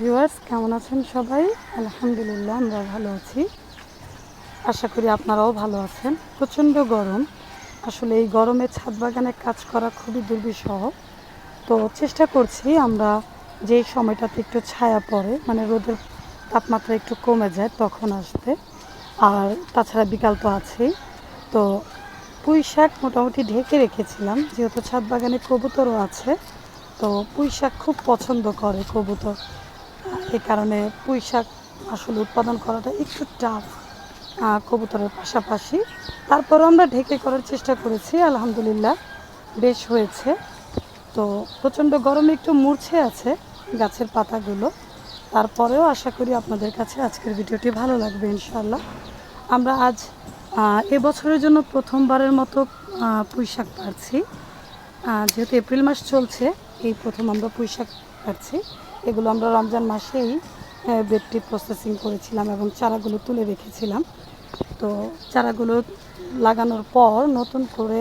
Viewers, কেমন আছেন সবাই? আলহামদুলিল্লাহ, আমরা ভালো আছি। আশা করি আপনারাও ভালো আছেন। প্রচণ্ড গরম। আসলে এই গরমে ছাদ বাগানে কাজ করা খুবই দুর্বিষহ। তো চেষ্টা করছি আমরা যেই সময়টাতে একটু ছায়া পড়ে মানে রোদের তাপমাত্রা একটু কমে যায় তখন আসতে। আর তাছাড়া বিকাল তো আছেই। তো পুঁই শাক মোটামুটি ঢেকে রেখেছিলাম, যেহেতু ছাদ বাগানে কবুতরও আছে। তো পুঁই শাক খুব পছন্দ করে কবুতর। এই কারণে পুঁই শাক আসলে উৎপাদন করাটা একটু টাফ কবুতরের পাশাপাশি। তারপরও আমরা ঢেকে করার চেষ্টা করেছি, আলহামদুলিল্লাহ বেশ হয়েছে। তো প্রচণ্ড গরমে একটু মূর্ছে আছে গাছের পাতাগুলো। তারপরেও আশা করি আপনাদের কাছে আজকের ভিডিওটি ভালো লাগবে ইনশাল্লাহ আমরা আজ এবছরের জন্য প্রথমবারের মতো পুঁই শাক পাচ্ছি যেহেতু এপ্রিল মাস চলছে, এই প্রথম আমরা পুঁই শাক পাচ্ছি এগুলো আমরা রমজান মাসেই বেডটি প্রসেসিং করেছিলাম এবং চারাগুলো তুলে রেখেছিলাম। তো চারাগুলো লাগানোর পর নতুন করে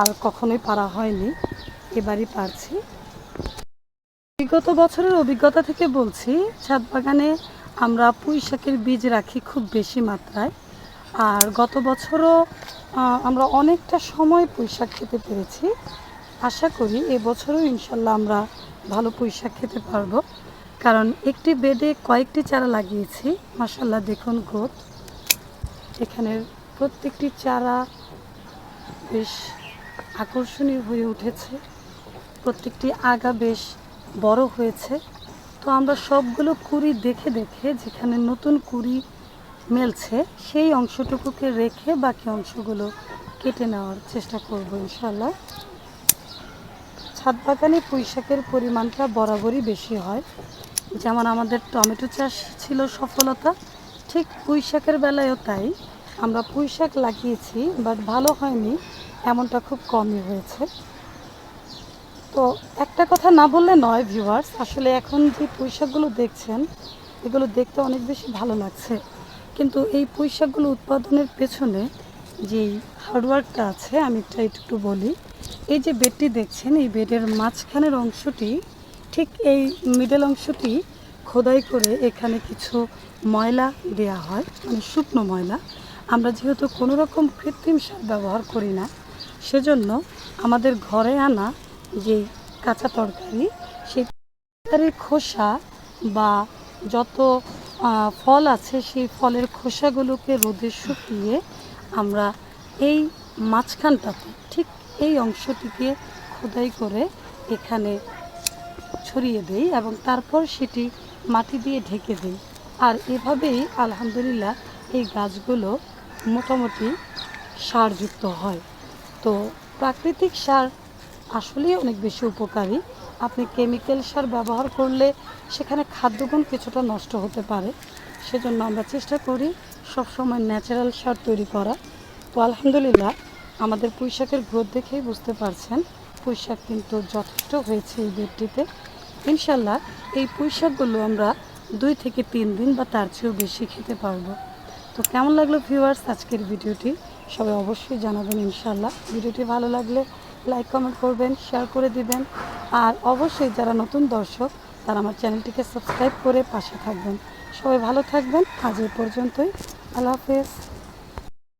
আর কখনোই পারা হয়নি, এবারই পারছি। বিগত বছরের অভিজ্ঞতা থেকে বলছি, ছাদ বাগানে আমরা পুঁই শাকের বীজ রাখি খুব বেশি মাত্রায়। আর গত বছরও আমরা অনেকটা সময় পুঁই শাক খেতে পেরেছি। আশা করি এবছরও ইনশাল্লাহ আমরা ভালো শাক খেতে পারব। কারণ একটি বেডে কয়েকটি চারা লাগিয়েছি। মাসাল্লাহ দেখুন গ্রোথ এখানের প্রত্যেকটি চারা বেশ আকর্ষণীয় হয়ে উঠেছে। প্রত্যেকটি আগা বেশ বড় হয়েছে। তো আমরা সবগুলো কুড়ি দেখে দেখে যেখানে নতুন কুড়ি মেলছে, সেই অংশটুকুকে রেখে বাকি অংশগুলো কেটে নেওয়ার চেষ্টা করব ইনশাল্লাহ ছাদ বাগানে পুঁই শাকের পরিমাণটা বরাবরই বেশি হয়। যেমন আমাদের টমেটো চাষ ছিল সফলতা, ঠিক পুঁই শাকের বেলায়ও তাই। আমরা পুঁই শাক লাগিয়েছি, বাট ভালো হয়নি, এমনটা খুব কমই হয়েছে। তো একটা কথা না বললে নয় ভিউয়ার্স আসলে এখন যে পুঁইশাকগুলো দেখছেন, এগুলো দেখতে অনেক বেশি ভালো লাগছে। কিন্তু এই পুঁইশাকগুলো উৎপাদনের পেছনে যেই হার্ডওয়ার্কটা আছে, আমি এটা একটু বলি। এই যে বেডটি দেখছেন, এই বেডের মাঝখানের অংশটি, ঠিক এই মিডল অংশটি খোদাই করে এখানে কিছু ময়লা দেয়া হয় মানে শুকনো ময়লা। আমরা যেহেতু কোনো রকম কৃত্রিম সার ব্যবহার করি না, সেজন্য আমাদের ঘরে আনা যে কাঁচা তরকারি, সেই তরকারির খোসা বা যত ফল আছে, সেই ফলের খোসাগুলোকে রোদে শুকিয়ে আমরা এই মাঝখানটাতে, ঠিক এই অংশটিকে খোদাই করে এখানে ছড়িয়ে দেই এবং তারপর সেটি মাটি দিয়ে ঢেকে দিই। আর এভাবেই আলহামদুলিল্লাহ এই গাছগুলো মোটামুটি সারযুক্ত হয়। তো প্রাকৃতিক সার আসলেই অনেক বেশি উপকারী। আপনি কেমিক্যাল সার ব্যবহার করলে সেখানে খাদ্যগুণ কিছুটা নষ্ট হতে পারে। সেজন্য আমরা চেষ্টা করি সবসময় ন্যাচারাল সার তৈরি করা। তো আলহামদুলিল্লাহ, আমাদের পুঁইশাকের গ্রোথ দেখেই বুঝতে পারছেন, পুঁইশাক কিন্তু যথেষ্ট হয়েছে এই বেডটিতে ইনশাল্লাহ এই পুঁইশাকগুলো আমরা দুই থেকে তিন দিন বা তার চেয়েও বেশি খেতে পারব। তো কেমন লাগল ভিউয়ার্স আজকের ভিডিওটি? সবাই অবশ্যই জানাবেন ইনশাল্লাহ ভিডিওটি ভালো লাগলে লাইক কমেন্ট করবেন শেয়ার করে দিবেন। আর অবশ্যই যারা নতুন দর্শক তারা আমার চ্যানেলটিকে সাবস্ক্রাইব করে পাশে থাকবেন। সবাই ভালো থাকবেন। আজ এই পর্যন্তই। আল্লাহ হাফেজ।